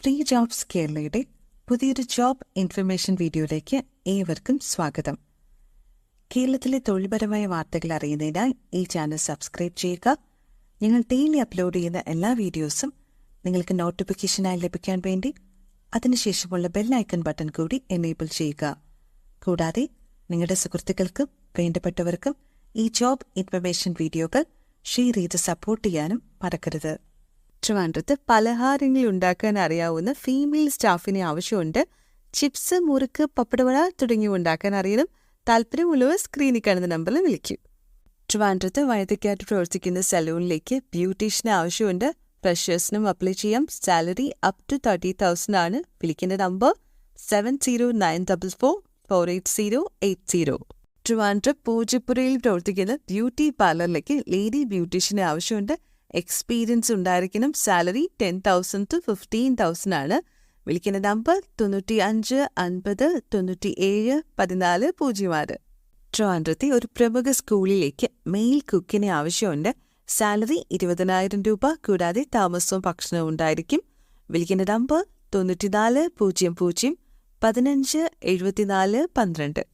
Free jobs കേരളയുടെ പുതിയൊരു job information വീഡിയോയിലേക്ക് ഏവർക്കും സ്വാഗതം. കേരളത്തിലെ തൊഴിൽപരമായ വാർത്തകൾ അറിയുന്നതിനായി ഈ ചാനൽ സബ്സ്ക്രൈബ് ചെയ്യുക. ഞങ്ങൾ ഡെയിലി അപ്ലോഡ് ചെയ്യുന്ന എല്ലാ വീഡിയോസും നിങ്ങൾക്ക് നോട്ടിഫിക്കേഷനായി ലഭിക്കാൻ വേണ്ടി അതിനുശേഷമുള്ള ബെല്ലൈക്കൺ ബട്ടൺ കൂടി എനേബിൾ ചെയ്യുക. കൂടാതെ നിങ്ങളുടെ സുഹൃത്തുക്കൾക്കും വേണ്ടപ്പെട്ടവർക്കും ഈ ജോബ് ഇൻഫർമേഷൻ വീഡിയോകൾ ഷെയർ ചെയ്ത് സപ്പോർട്ട് ചെയ്യാനും മറക്കരുത്. ട്രിവാൻഡ്രത്ത് പലഹാരങ്ങൾ ഉണ്ടാക്കാൻ അറിയാവുന്ന ഫീമെയിൽ സ്റ്റാഫിനെ ആവശ്യമുണ്ട്. ചിപ്സ് മുറുക്ക് പപ്പടവട തുടങ്ങിയവ ഉണ്ടാക്കാൻ അറിയണം. താല്പര്യമുള്ളവർ സ്ക്രീനിൽ കാണുന്ന നമ്പറിൽ വിളിക്കൂ. ട്രിവാൻഡ്രത്ത് വഴുതയ്ക്കാറ്റ് പ്രവർത്തിക്കുന്ന സലൂണിലേക്ക് ബ്യൂട്ടീഷ്യന് ആവശ്യമുണ്ട്. ഫ്രഷേഴ്സിനും അപ്ലൈ ചെയ്യാം. Salary up to thirty thousand ആണ്. വിളിക്കേണ്ട number seven zero nine double four four eight zero eight zero Trivandrum പൂജപ്പുരയിൽ പ്രവർത്തിക്കുന്ന ബ്യൂട്ടി പാർലറിലേക്ക് ലേഡി ബ്യൂട്ടീഷ്യന് ആവശ്യമുണ്ട്. എക്സ്പീരിയൻസ് ഉണ്ടായിരിക്കണം. Salary ten thousand to fifteen thousand ആണ്. വിളിക്കുന്ന നമ്പർ തൊണ്ണൂറ്റി അഞ്ച് അൻപത് തൊണ്ണൂറ്റി ഏഴ് പതിനാല് പൂജ്യം ആറ്. ട്രോൻഡ്രത്തി ഒരു പ്രമുഖ സ്കൂളിലേക്ക് മെയിൽ കുക്കിനെ ആവശ്യമുണ്ട്. സാലറി ഇരുപതിനായിരം രൂപ കൂടാതെ താമസവും ഭക്ഷണവും ഉണ്ടായിരിക്കും. വിളിക്കുന്ന നമ്പർ തൊണ്ണൂറ്റിനാല് പൂജ്യം പൂജ്യം പതിനഞ്ച് എഴുപത്തിനാല് പന്ത്രണ്ട്.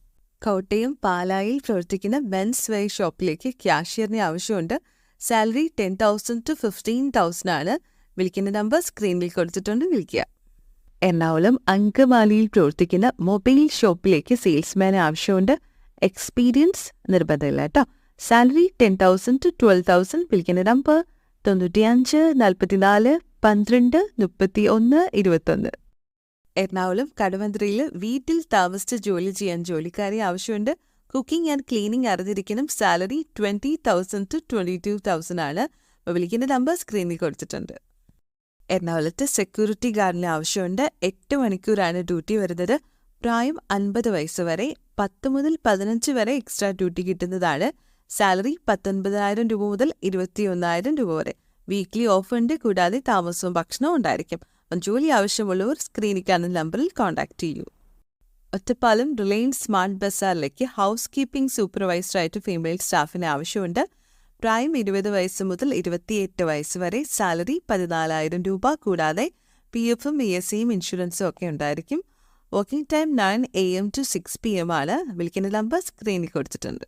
കോട്ടയം പാലായിൽ പ്രവർത്തിക്കുന്ന മെൻസ് വെയർ ഷോപ്പിലേക്ക് ക്യാഷ്യറിനെ ആവശ്യമുണ്ട്. Salary ten thousand to fifteen thousand ആണ്. വിളിക്കുന്ന നമ്പർ സ്ക്രീനിൽ കൊടുത്തിട്ടുണ്ട്. വിളിക്കുക. എറണാകുളം അങ്കമാലിയിൽ പ്രവർത്തിക്കുന്ന മൊബൈൽ ഷോപ്പിലേക്ക് സെയിൽസ്മാൻ ആവശ്യമുണ്ട്. എക്സ്പീരിയൻസ് നിർബന്ധമില്ല കേട്ടോ. Salary ten thousand to twelve thousand. വിളിക്കുന്ന നമ്പർ തൊണ്ണൂറ്റിയഞ്ച് നാൽപ്പത്തിനാല് പന്ത്രണ്ട് മുപ്പത്തി ഒന്ന് ഇരുപത്തൊന്ന്. എറണാകുളം കടവന്ത്രയിൽ വീട്ടിൽ താമസിച്ച് ജോലി ചെയ്യാൻ ജോലിക്കാരെ ആവശ്യമുണ്ട്. കുക്കിംഗ് ആൻഡ് ക്ലീനിങ് അറിഞ്ഞിരിക്കണം. Salary twenty thousand to twenty two thousand ആണ് വിളിക്കുന്ന നമ്പർ സ്ക്രീനിൽ കൊടുത്തിട്ടുണ്ട്. എറണാകുളത്ത് സെക്യൂരിറ്റി ഗാർഡിന് ആവശ്യമുണ്ട്. എട്ട് മണിക്കൂറാണ് ഡ്യൂട്ടി വരുന്നത്. പ്രായം അൻപത് വയസ്സ് വരെ. പത്ത് മുതൽ പതിനഞ്ച് വരെ എക്സ്ട്രാ ഡ്യൂട്ടി കിട്ടുന്നതാണ്. സാലറി പത്തൊൻപതിനായിരം രൂപ മുതൽ ഇരുപത്തിയൊന്നായിരം രൂപ വരെ. വീക്ക്ലി ഓഫ് ഉണ്ട്. കൂടാതെ താമസവും ഭക്ഷണവും ഉണ്ടായിരിക്കും. ജോലി ആവശ്യമുള്ളവർ സ്ക്രീനിൽ കാണുന്ന നമ്പറിൽ കോൺടാക്ട് ചെയ്യൂ. ഒറ്റപ്പാലം റിലയൻസ് സ്മാർട്ട് ബസാറിലേക്ക് ഹൗസ് കീപ്പിംഗ് സൂപ്പർവൈസറായിട്ട് ഫീമെയിൽ സ്റ്റാഫിന് ആവശ്യമുണ്ട്. പ്രായം ഇരുപത് വയസ്സ് മുതൽ ഇരുപത്തിയെട്ട് വയസ്സ് വരെ സാലറി പതിനാലായിരം രൂപ കൂടാതെ പി എഫും ഇ എസ് സിയും ഇൻഷുറൻസും ഒക്കെ ഉണ്ടായിരിക്കും. Working time nine A M to six P M ആണ്. വിളിക്കുന്ന നമ്പർ സ്ക്രീനിൽ കൊടുത്തിട്ടുണ്ട്.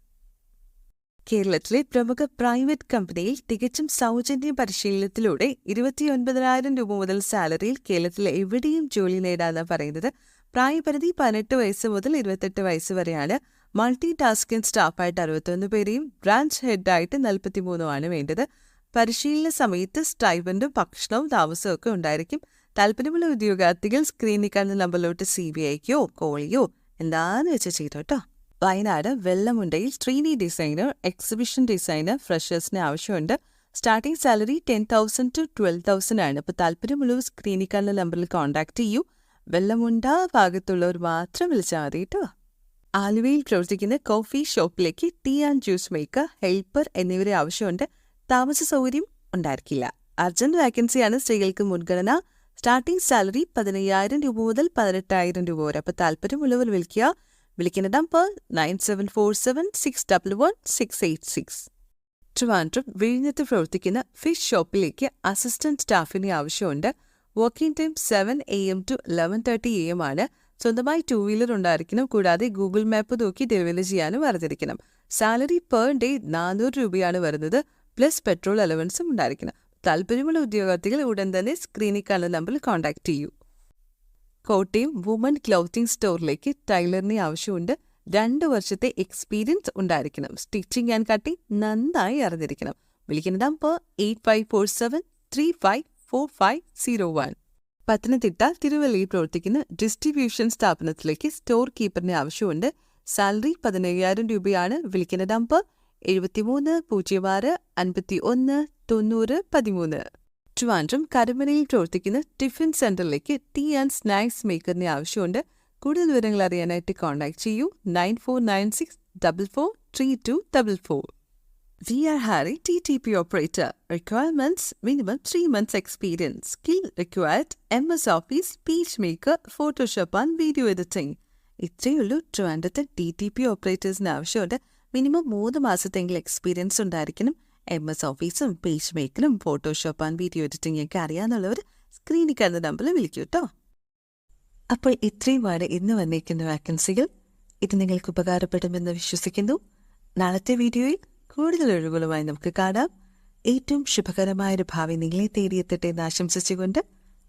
കേരളത്തിലെ പ്രമുഖ പ്രൈവറ്റ് കമ്പനിയിൽ തികച്ചും സൗജന്യ പരിശീലനത്തിലൂടെ ഇരുപത്തിയൊൻപതിനായിരം രൂപ മുതൽ സാലറിയിൽ കേരളത്തിൽ എവിടെയും ജോലി നേടാന്ന് പറയുന്നത് പ്രായപരിധി പതിനെട്ട് വയസ്സ് മുതൽ ഇരുപത്തെട്ട് വയസ്സ് വരെയാണ്. മൾട്ടി ടാസ്കിംഗ് സ്റ്റാഫായിട്ട് അറുപത്തൊന്ന് പേരെയും ബ്രാഞ്ച് ഹെഡായിട്ട് നാൽപ്പത്തിമൂന്നുമാണ് വേണ്ടത്. പരിശീലന സമയത്ത് സ്റ്റൈബന്റും ഭക്ഷണവും താമസവും ഒക്കെ ഉണ്ടായിരിക്കും. താല്പര്യമുള്ള ഉദ്യോഗാർത്ഥികൾ സ്ക്രീനിൽ കാണുന്ന നമ്പറിലോട്ട് സി ബി ഐക്കോ കോളിയോ എന്താന്ന് വെച്ച് ചെയ്തോട്ടോ വയനാട് വെള്ളമുണ്ടയിൽ ശ്രീനി ഡിസൈനർ എക്സിബിഷൻ ഡിസൈനർ ഫ്രഷേഴ്സിന് ആവശ്യമുണ്ട്. Starting salary ten thousand to twelve thousand ആണ്. അപ്പോൾ താല്പര്യമുള്ളവർ സ്ക്രീനിൽ കാണുന്ന നമ്പറിൽ കോൺടാക്ട് ചെയ്യൂ. വെള്ളമുണ്ട ഭാഗത്തുള്ളവർ മാത്രം വിളിച്ചാൽ മതി കേട്ടോ ആലുവയിൽ പ്രവർത്തിക്കുന്ന കോഫി ഷോപ്പിലേക്ക് tea and juice maker helper എന്നിവരെ ആവശ്യമുണ്ട്. താമസ സൗകര്യം ഉണ്ടായിരിക്കില്ല. അർജന്റ് വാക്കൻസിയാണ് സ്ത്രീകൾക്ക് മുൻഗണന. സ്റ്റാർട്ടിംഗ് സാലറി പതിനയ്യായിരം രൂപ മുതൽ പതിനെട്ടായിരം രൂപ വരെ. അപ്പോൾ താല്പര്യമുള്ളവർ വിളിക്കുക. വിളിക്കുന്ന number nine seven four seven six double one six eight six Trivandrum വിഴിഞ്ഞത്ത് പ്രവർത്തിക്കുന്ന ഫിഷ് ഷോപ്പിലേക്ക് അസിസ്റ്റന്റ് സ്റ്റാഫിനെ ആവശ്യമുണ്ട്. Working time seven A M to eleven thirty A M ആണ്. സ്വന്തമായി ടൂ വീലർ ഉണ്ടായിരിക്കണം. കൂടാതെ ഗൂഗിൾ മാപ്പ് നോക്കി ഡെലിവറി ചെയ്യാനും അറിഞ്ഞിരിക്കണം. സാലറി പെർ ഡേ നാനൂറ് രൂപയാണ് വരുന്നത്. പ്ലസ് പെട്രോൾ അലവൻസും ഉണ്ടായിരിക്കണം. താല്പര്യമുള്ള ഉദ്യോഗാർത്ഥികൾ ഉടൻ തന്നെ സ്ക്രീനിൽ കാണുന്ന നമ്പറിൽ കോൺടാക്ട് ചെയ്യൂ. കോട്ടയം വുമൺ ക്ലോത്തിംഗ് സ്റ്റോറിലേക്ക് ടൈലറിനെ ആവശ്യമുണ്ട്. രണ്ട് വർഷത്തെ എക്സ്പീരിയൻസ് ഉണ്ടായിരിക്കണം. സ്റ്റിച്ചിങ് ആൻഡ് കട്ടിംഗ് നന്നായി അറിഞ്ഞിരിക്കണം. വിളിക്കുന്ന number eight five four seven three five four five zero one Pathanamthitta തിരുവല്ലയിൽ പ്രവർത്തിക്കുന്ന ഡിസ്ട്രിബ്യൂഷൻ സ്ഥാപനത്തിലേക്ക് സ്റ്റോർ കീപ്പറിന് ആവശ്യമുണ്ട്. സാലറി പതിനയ്യായിരം രൂപയാണ്. വിളിക്കുന്ന നമ്പർ എഴുപത്തിമൂന്ന് പൂജ്യം ആറ് അൻപത്തി ഒന്ന് തൊണ്ണൂറ് പതിമൂന്ന്. ട്രിവാൻഡ്രം കരമനയിൽ പ്രവർത്തിക്കുന്ന ടിഫിൻ സെന്ററിലേക്ക് ടീ ആൻഡ് സ്നാക്സ് മേക്കറിന് ആവശ്യമുണ്ട്. കൂടുതൽ വിവരങ്ങൾ അറിയാനായിട്ട് കോൺടാക്ട് ചെയ്യൂ. Nine four nine six double four three two double four We are hiring TTP operator. Requirements minimum 3 months experience. Skill required MS Office, PageMaker, Photoshop and video editing. ഇത്രയുള്ളൂ ട്രിവാൻഡത്തെ T T P ഓപ്പറേറ്റേഴ്സിന് ആവശ്യമുണ്ട് minimum മൂന്ന് മാസത്തെങ്കിലും experience ഉണ്ടായിരിക്കണം M S ഓഫീസും page മേക്കറും Photoshop and video editing ഒക്കെ അറിയാമെന്നുള്ളവർ സ്ക്രീനിൽ കണ്ട നമ്പറിൽ വിളിക്കൂ കേട്ടോ അപ്പോൾ ഇത്രയുമാണ് ഇന്ന് വന്നിരിക്കുന്ന വാക്കൻസികൾ ഇത് നിങ്ങൾക്ക് ഉപകാരപ്പെടുമെന്ന് വിശ്വസിക്കുന്നു നാളത്തെ വീഡിയോയിൽ കൂടുതൽ ഒഴിവുകളുമായി നമുക്ക് കാണാം. ഏറ്റവും ശുഭകരമായൊരു ഭാവി നിങ്ങളെ തേടിയെത്തട്ടെ എന്ന് ആശംസിച്ചുകൊണ്ട്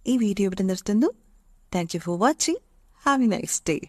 ഈ വീഡിയോ ഇവിടെ നിർത്തുന്നു. Thank you for watching have a nice day